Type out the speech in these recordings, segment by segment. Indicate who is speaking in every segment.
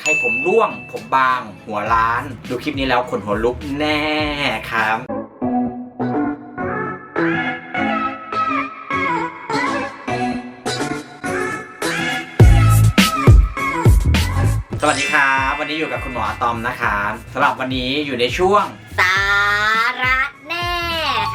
Speaker 1: ใครผมร่วง ผมบาง หัวล้าน ดูคลิปนี้แล้วขนหัวลุกแน่ครับ สวัสดีครับ วันนี้อยู่กับคุณหมออะตอมนะครับสำหรับวันนี้อยู่ในช่วง
Speaker 2: สาระแน่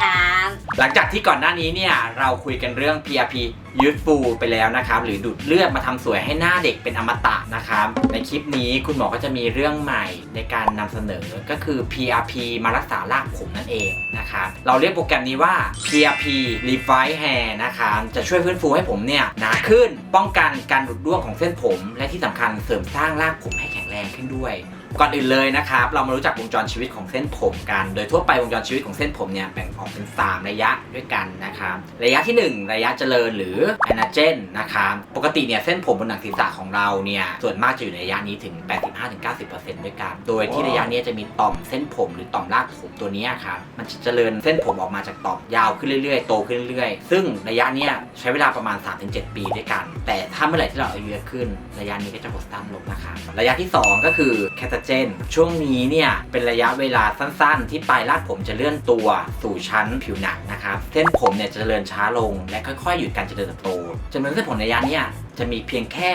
Speaker 2: ครับ
Speaker 1: หลังจากที่ก่อนหน้านี้เนี่ยเราคุยกันเรื่อง PRP Youthful ไปแล้วนะครับหรือดูดเลือดมาทำสวยให้หน้าเด็กเป็นอมตะนะครับในคลิปนี้คุณหมอก็จะมีเรื่องใหม่ในการนำเสนอก็คือ PRP มารักษารากผมนั่นเองนะครับเราเรียกโปรแกรมนี้ว่า PRP Revive Hair นะครับจะช่วยฟื้นฟูให้ผมเนี่ยหนาขึ้นป้องกันการหลุดร่วงของเส้นผม และที่สำคัญเสริมสร้างรากผมให้แข็งแรงขึ้นด้วยก่อนอื่นเลยนะครับ เรามารู้จักวงจรชีวิตของเส้นผมกัน โดยทั่วไปวงจรชีวิตของเส้นผมเนี่ยแบ่งออกเป็น 3 ระยะด้วยกันนะครับ ระยะทีหนึ่1 ระยะเจริญหรือ anagen นนะครับปกติเนี่ยเส้นผมบนหนังศีรษะของเราเนี่ยส่วนมากจะอยู่ในระยะนี้ถึง 85-90%ด้วยกัน โดยที่ระยะนี้จะมีต่อมเส้นผมหรือต่อมรากผมตัวนี้ครับมันจะเจริญเส้นผมออกมาจากต่อมยาวขึ้นเรื่อยๆ โตขึ้นเรื่อยๆ ซึ่งระยะนี้ใช้เวลาประมาณ 3-7 ปีด้วยกัน แต่ถ้าเมื่อไหร่ที่เราอายุเยอะขึ้น ระยะนี้ก็จะหดสั้นลงนะครับระยะที่ 2 ก็คือแคตาเจนช่วงนี้เนี่ยเป็นระยะเวลาสั้นๆ ที่ปลายรากผมจะเลื่อนตัวสู่ชั้นผิวหนังนะครับเส้นผมเนี่ยจะเจริญช้าลงและค่อยๆหยุดการเจริญบโตจำนวนเส้นผมในระยะเนี้จะมีเพียงแค่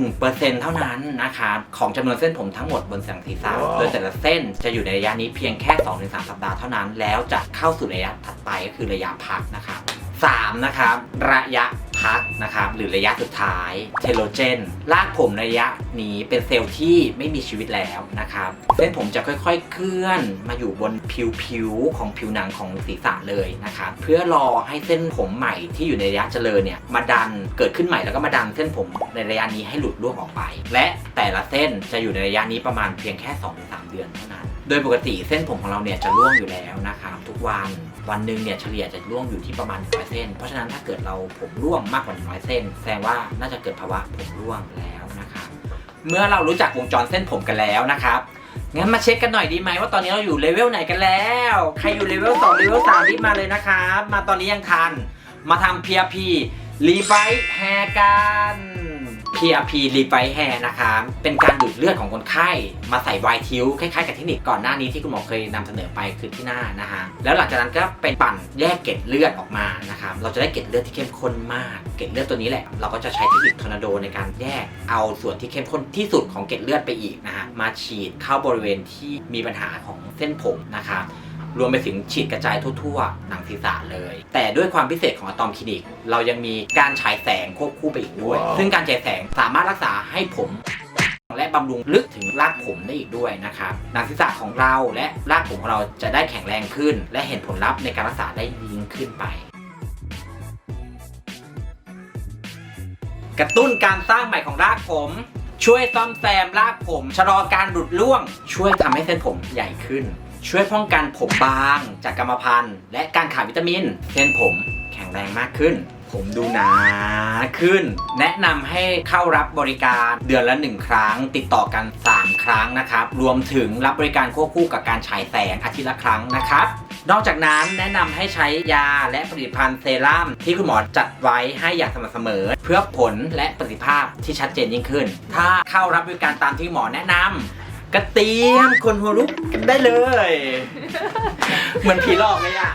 Speaker 1: 1%เท่านั้นนะครับของจำนวนเส้นผมทั้งหมดบนสังศีรษะ
Speaker 3: ว้าว
Speaker 1: โดยแต่ละเส้นจะอยู่ในระยะนี้เพียงแค่ 2-3 สัปดาห์เท่านั้น แล้วจะเข้าสู่ระยะถัดไปก็คือระยะพักนะครับ3นะครับระยะ พักนะครับหรือระยะสุดท้ายเทโลเจนรากผมระยะนี้เป็นเซลล์ที่ไม่มีชีวิตแล้วนะครับเส้นผมจะค่อยๆ เคลื่อนมาอยู่บนผิวๆของผิวหนังของศีรษะเลยนะครับเพื่อรอให้เส้นผมใหม่ที่อยู่ในระยะเจริญเนี่ยมาดันเกิดขึ้นใหม่แล้วก็มาดันเส้นผมในระยะนี้ให้หลุดร่วงออกไป และแต่ละเส้นจะอยู่ในระยะนี้ประมาณเพียงแค่ 2-3 เดือนเท่านั้น โดยปกติเส้นผมของเราเนี่ยจะร่วงอยู่แล้วนะครับทุกวัน วันหนึ่งเนี่ยเฉลี่ยจะร่วงอยู่ที่ประมาณ100เส้น เพราะฉะนั้นถ้าเกิดเราผมร่วงมากกว่า100เส้น แสดงว่าน่าจะเกิดภาวะผมร่วงแล้วนะครับเมื่อเรารู้จักวงจรเส้นผมกันแล้วนะครับงั้นมาเช็คกันหน่อยดีไหมว่าตอนนี้เราอยู่เลเวลไหนกันแล้ว ใครอยู่เลเวล2เลเวล3รีบมาเลยนะครับ มาตอนนี้ยังทัน มาทำ PRP Revive Hair กัน PRP Revive Hair นะครับเป็นการดูดเลือดของคนไข้ มาใส่ไวท์ทิวคล้ายๆกับเทคนิคก่อนหน้านี้ที่คุณหมอเคยนำเสนอไปคือที่หน้านะฮะแล้วหลังจากนั้นก็เป็นปั่นแยกเกล็ดเลือดออกมานะครับเราจะได้เกล็ดเลือดที่เข้มข้นมาก เกล็ดเลือดตัวนี้แหละ เราก็จะใช้เทคนิคทอร์นาโดในการแยกเอาส่วนที่เข้มข้นที่สุดของเกล็ดเลือดไปอีกนะฮะมาฉีดเข้าบริเวณที่มีปัญหาของเส้นผมนะครับ รวมไปถึงฉีดกระจายทั่วๆ หนังศีรษะเลย แต่ด้วยความพิเศษของอะตอมคลินิก เรายังมีการฉายแสงควบคู่ไปอีกด้วย
Speaker 3: ว้าว
Speaker 1: ซึ่งการฉายแสงสามารถรักษาให้ผมและบำรุงลึกถึงรากผมได้อีกด้วยนะครับ หนังศีรษะของเราและรากผมของเราจะได้แข็งแรงขึ้น และเห็นผลลัพธ์ในการรักษาได้ยิ่งขึ้นไป กระตุ้นการสร้างใหม่ของรากผม ช่วยซ่อมแซมรากผม ชะลอการหลุดร่วง ช่วยทำให้เส้นผมใหญ่ขึ้น ช่วยป้องกันผมบางจากกรรมพันธุ์ และการขาดวิตามินเส้นผมแข็งแรงมากขึ้น ผมดูหนาขึ้น แนะนำให้เข้ารับบริการเดือนละ 1 ครั้ง ติดต่อกัน 3 ครั้งนะครับ รวมถึงรับบริการควบคู่กับการฉายแสงอาทิตย์ละครั้งนะครับนอกจากนั้นแนะนำให้ใช้ยาและผลิตภัณฑ์เซรั่มที่คุณหมอจัดไว้ให้อย่างสม่ำเสมอ เพื่อผลและประสิทธิภาพที่ชัดเจนยิ่งขึ้น ถ้าเข้ารับบริการตามที่หมอแนะนำ กระเตรียมคนหัวลุกกันได้เลย เหมือนผีหลอกเลยอะ